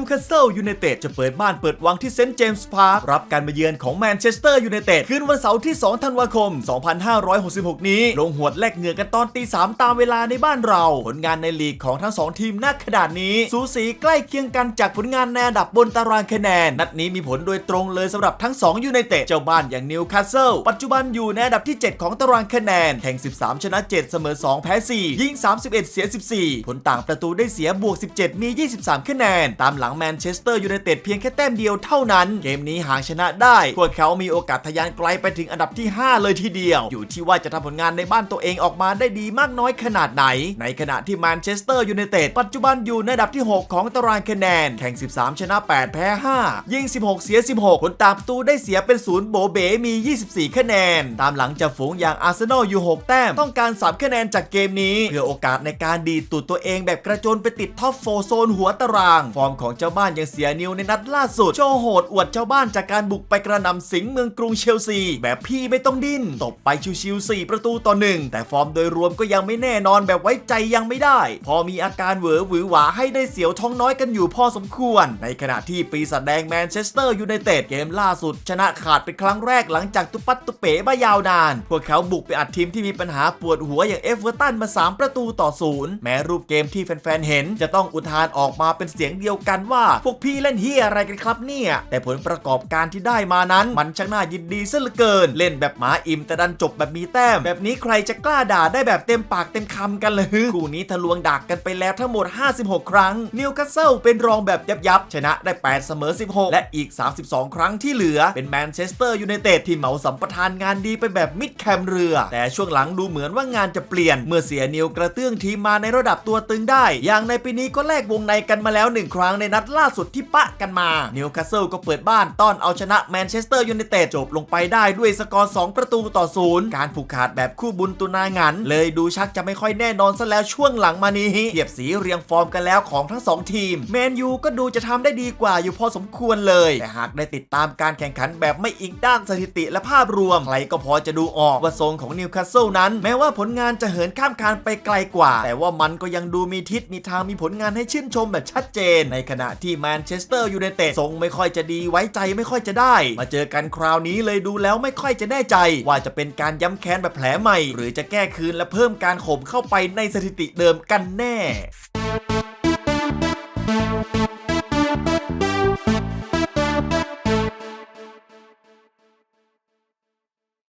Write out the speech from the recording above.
วคาสเซิลยูไนเต็ดจะเปิดบ้านเปิดวังที่เซนต์เจมส์พาร์ครับการมาเยือนของแมนเชสเตอร์ยูไนเต็ดคืนวันเสาร์ที่ 2 ธันวาคม 2566 นี้ ลงหวดแลกเหงื่อกันตอนตี3ตามเวลาในบ้านเรา ผลงานในลีกของทั้ง 2 ทีมนักขนาดนี้ สูสีใกล้เคียงกันจากผลงานในอันดับบนตารางคะแนน นัดนี้มีผลโดยตรงเลยสำหรับทั้ง2ยูไนเต็ดเจ้าบ้านอย่างนิวคาสเซิลปัจจุบันอยู่ในอันดับที่ 7 ของตารางคะแนนแข่ง 13 ชนะ 7 เสมอ 2 แพ้ 4 ยิง 31 เสีย 14 ผลต่างประตูได้เสียบวก 17 มี 23 คะแนน ตามหลังแมนเชสเตอร์ยูไนเต็ดเพียงแค่แต้มเดียวเท่านั้น เกมนี้หากชนะได้ พวกเขามีโอกาสทะยานไกลไปถึงอันดับที่ 5 เลยทีเดียว อยู่ที่ว่าจะทำผลงานในบ้านตัวเองออกมาได้ดีมากน้อยขนาดไหน ในขณะที่แมนเชสเตอร์ยูไนเต็ดปัจจุบันอยู่ในอันดับที่ 6 ของตารางคะแนน แข่ง 13 ชนะ 8 แพ้ 5 ยิง 16 เสีย 16 ผลตามตูได้เสียเป็นศูนย์โบเบมี 24 คะแนน ตามหลังจากฝูงอย่างอาร์เซนอลอยู่ 6 แต้ม ต้องการ 3 คะแนนจากเกมนี้ เพื่อโอกาสในการดีดตูดตัวเองแบบกระโจนไปติดท็อปโฟโซนหัวตาราง ฟอร์มของเจ้าบ้านยังเสียนิวในนัดล่าสุดโชว์โหดอวดเจ้าบ้านจากการบุกไปกระหนำสิงห์เมืองกรุงเชลซี แบบพี่ไม่ต้องดิ้นตบไปชิวๆ4ประตูต่อหนึ่งแต่ฟอร์มโดยรวมก็ยังไม่แน่นอนแบบไว้ใจยังไม่ได้ พอมีอาการเหวอหวือหวาให้ได้เสียวท้องน้อยกันอยู่พอสมควร ในขณะที่ปีศาจแดงแมนเชสเตอร์ยูไนเต็ดเกมล่าสุด ชนะขาดเป็นครั้งแรกหลังจากตุปัตตุเป๋มายาวนาน พวกเขาบุกไปอัดทีมที่มีปัญหาปวดหัวอย่างเอฟเวอร์ตันมา 3 ประตูต่อศูนย์แม้รูปเกมที่แฟนๆเห็น จะต้องอุทานออกมาเป็นเสียงเดียวกันว่าพวกพี่เล่นเฮียอะไรกันครับเนี่ย แต่ผลประกอบการที่ได้มานั้น มันช่างน่ายินดีซะเหลือเกิน เล่นแบบหมาอิ่มแต่ดันจบแบบมีแต้ม แบบนี้ใครจะกล้าด่าได้แบบเต็มปากเต็มคำกันเลยคู่นี้ทะลวงดักกันไปแล้วทั้งหมด 56 ครั้ง นิวคาสเซิลเป็นรองแบบยับยับชนะได้ 8 เสมอ 16 และอีก 32 ครั้งที่เหลือเป็นแมนเชสเตอร์ยูไนเต็ดที่เหมาสัมปทานงานดีไปแบบมิดแคมเรือ แต่ช่วงหลังดูเหมือนว่างานจะเปลี่ยน เมื่อเสียนิวกระเตื้องทีมมาในระดับตัวตึงได้ อย่างในปีนี้ก็แลกวงในกันมาแล้วหนึ่งครั้งในนัดล่าสุดที่ปะกันมานิวคาสเซิลก็เปิดบ้านต้อนเอาชนะแมนเชสเตอร์ยูไนเต็ดจบลงไปได้ด้วยสกอร์ 2 ประตูต่อศูนย์การผูกขาดแบบคู่บุญตุนางัน เลยดูชักจะไม่ค่อยแน่นอนซะแล้วช่วงหลังมานี้เทียบสีเรียงฟอร์มกันแล้วของทั้งสองทีมแมนยูก็ดูจะทำได้ดีกว่าอยู่พอสมควรเลย แต่หากได้ติดตามการแข่งขันแบบไม่อิงด้านสถิติและภาพรวมใครก็พอจะดูออกว่าทรงของนิวคาสเซิลนั้น แม้ว่าผลงานจะเหินข้ามคานไปไกลกว่า แต่ว่ามันก็ยังดูมีทิศมีทางมีผลงานให้ชื่นชมแบบชัดเจน ในขณะที่แมนเชสเตอร์ยูไนเต็ดทรงไม่ค่อยจะดีไว้ใจไม่ค่อยจะได้ มาเจอกันคราวนี้เลยดูแล้วไม่ค่อยจะแน่ใจ ว่าจะเป็นการย้ำแค้นแบบแผลใหม่ หรือจะแก้คืนและเพิ่มการข่มเข้าไปในสถิติเดิมกันแน่